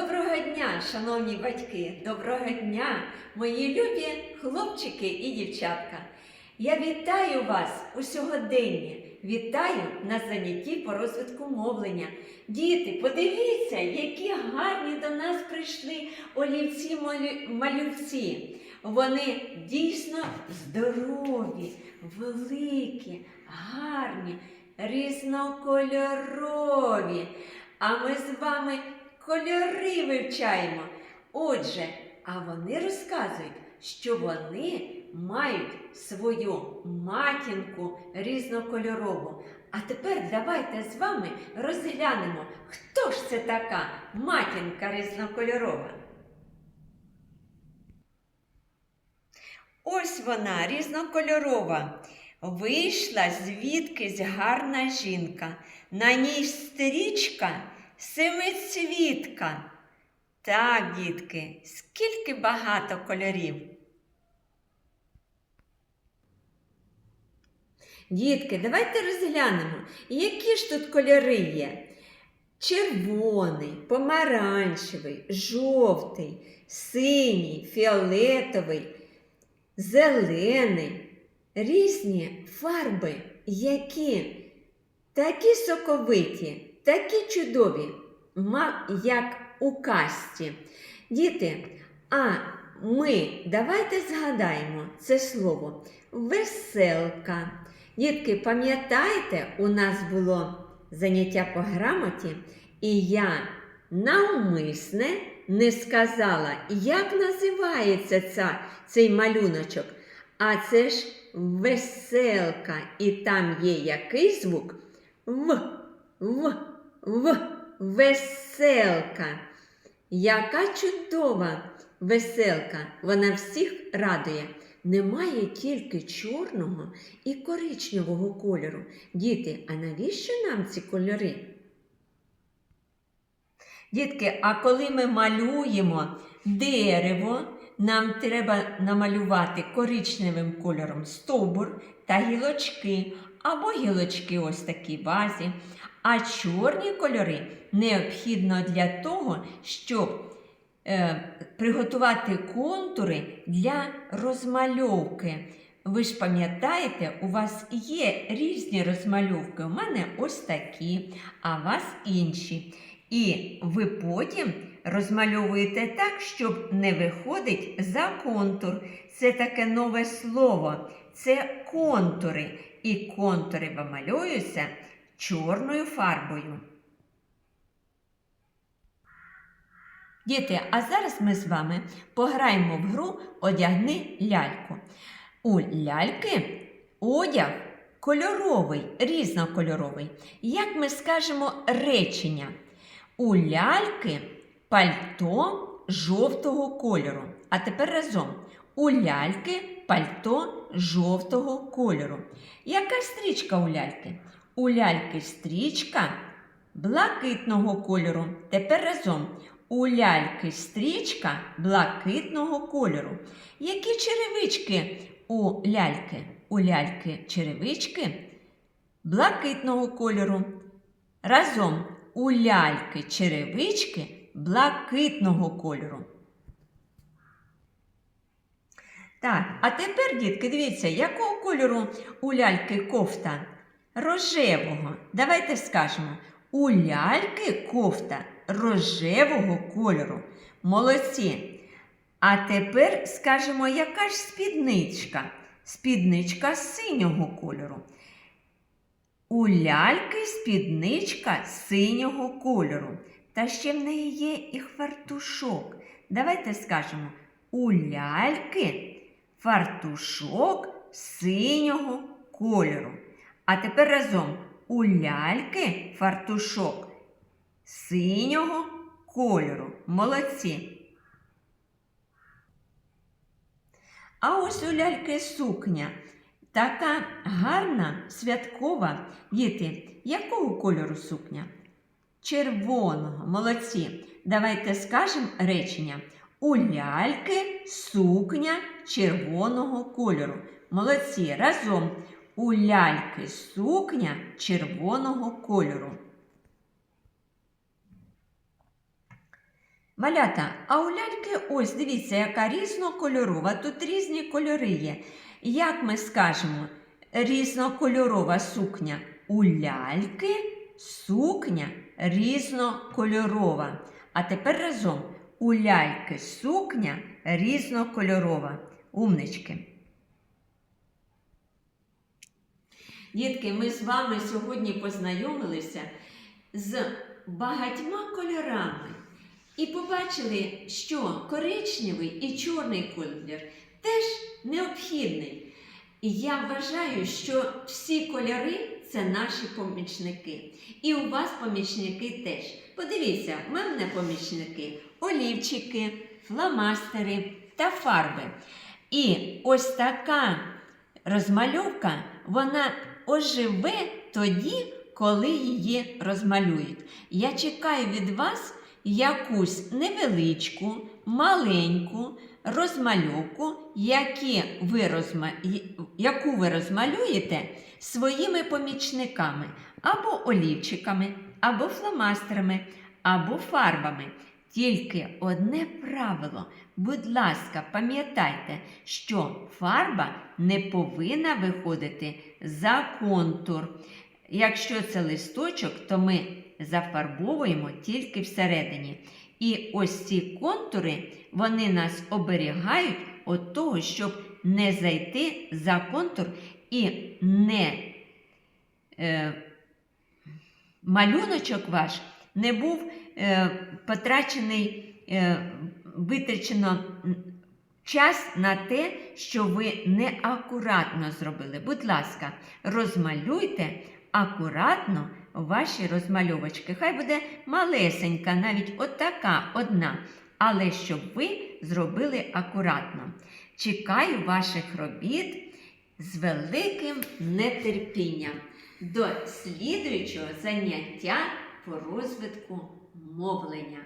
Доброго дня, шановні батьки! Доброго дня, мої любі хлопчики і дівчатка! Я вітаю вас у сьогоденні. Вітаю на занятті по розвитку мовлення. Діти, подивіться, які гарні до нас прийшли олівці-малювці. Вони дійсно здорові, великі, гарні, різнокольорові. А ми з вами кольори вивчаємо. Отже, а вони розказують, що вони мають свою матінку різнокольорову. А тепер давайте з вами розглянемо, хто ж це така матінка різнокольорова. Ось вона різнокольорова. Вийшла звідкись гарна жінка. На ній стрічка семицвітка. Так, дітки, скільки багато кольорів. Дітки, давайте розглянемо, які ж тут кольори є. Червоний, помаранчевий, жовтий, синій, фіолетовий, зелений. Різні фарби, які такі соковиті, такі чудові, як у касті. Діти, а ми давайте згадаємо це слово веселка. Дітки, пам'ятаєте, у нас було заняття по грамоті, і я навмисне не сказала, як називається ця, цей малюночок. А це ж веселка. І там є який звук? В, в, в, веселка. Яка чудова веселка, вона всіх радує. Немає тільки чорного і коричневого кольору. Діти, а навіщо нам ці кольори? Дітки, а коли ми малюємо дерево, нам треба намалювати коричневим кольором стовбур та гілочки, або гілочки ось такі вазі. А чорні кольори необхідно для того, щоб е, приготувати контури для розмальовки. Ви ж пам'ятаєте, у вас є різні розмальовки. У мене ось такі, а у вас інші. І ви потім розмальовуєте так, щоб не виходить за контур. Це таке нове слово. Це контури. І контури вималюються чорною фарбою. Діти, а зараз ми з вами пограємо в гру Одягни ляльку. У ляльки одяг кольоровий, різнокольоровий. Як ми скажемо речення? У ляльки пальто жовтого кольору. А тепер разом. У ляльки пальто жовтого кольору. Яка стрічка у ляльки? У ляльки стрічка блакитного кольору. Тепер разом. У ляльки стрічка блакитного кольору. Які черевички у ляльки? У ляльки черевички блакитного кольору. Разом у ляльки черевички блакитного кольору. Так, а тепер, дітки, дивіться, якого кольору у ляльки кофта? Рожевого. Давайте скажемо. У ляльки кофта рожевого кольору. Молодці. А тепер скажемо, яка ж спідничка? Спідничка синього кольору. У ляльки спідничка синього кольору. Та ще в неї є і фартушок. Давайте скажемо: у ляльки фартушок синього кольору. А тепер разом у ляльки фартушок синього кольору. Молодці. А ось у ляльки сукня. Така гарна, святкова. Діти, якого кольору сукня? Червоного. Молодці. Давайте скажемо речення. У ляльки сукня червоного кольору. Молодці. Разом. У ляльки сукня червоного кольору. Малята, а у ляльки ось дивіться, яка різнокольорова. Тут різні кольори є. Як ми скажемо, різнокольорова сукня у ляльки сукня різнокольорова. А тепер разом у ляльки сукня різнокольорова. Умнички. Дітки, ми з вами сьогодні познайомилися з багатьма кольорами і побачили, що коричневий і чорний колір теж необхідний. І я вважаю, що всі кольори це наші помічники. І у вас помічники теж. Подивіться, в мене помічники олівчики, фломастери та фарби. І ось така розмальовка, вона оживе тоді, коли її розмалюють. Я чекаю від вас якусь невеличку, маленьку розмальовку, які ви розма... яку ви розмалюєте своїми помічниками, або олівчиками, або фломастерами, або фарбами. Тільки одне правило. Будь ласка, пам'ятайте, що фарба не повинна виходити за контур. Якщо це листочок, то ми зафарбовуємо тільки всередині. І ось ці контури, вони нас оберігають від того, щоб не зайти за контур і не е, малюночок ваш не був е, потрачений, е, витрачено час на те, що ви неакуратно зробили. Будь ласка, розмалюйте акуратно ваші розмальовочки. Хай буде малесенька, навіть отака одна. Але щоб ви зробили акуратно. Чекаю ваших робіт з великим нетерпінням до слідуючого заняття по розвитку мовлення.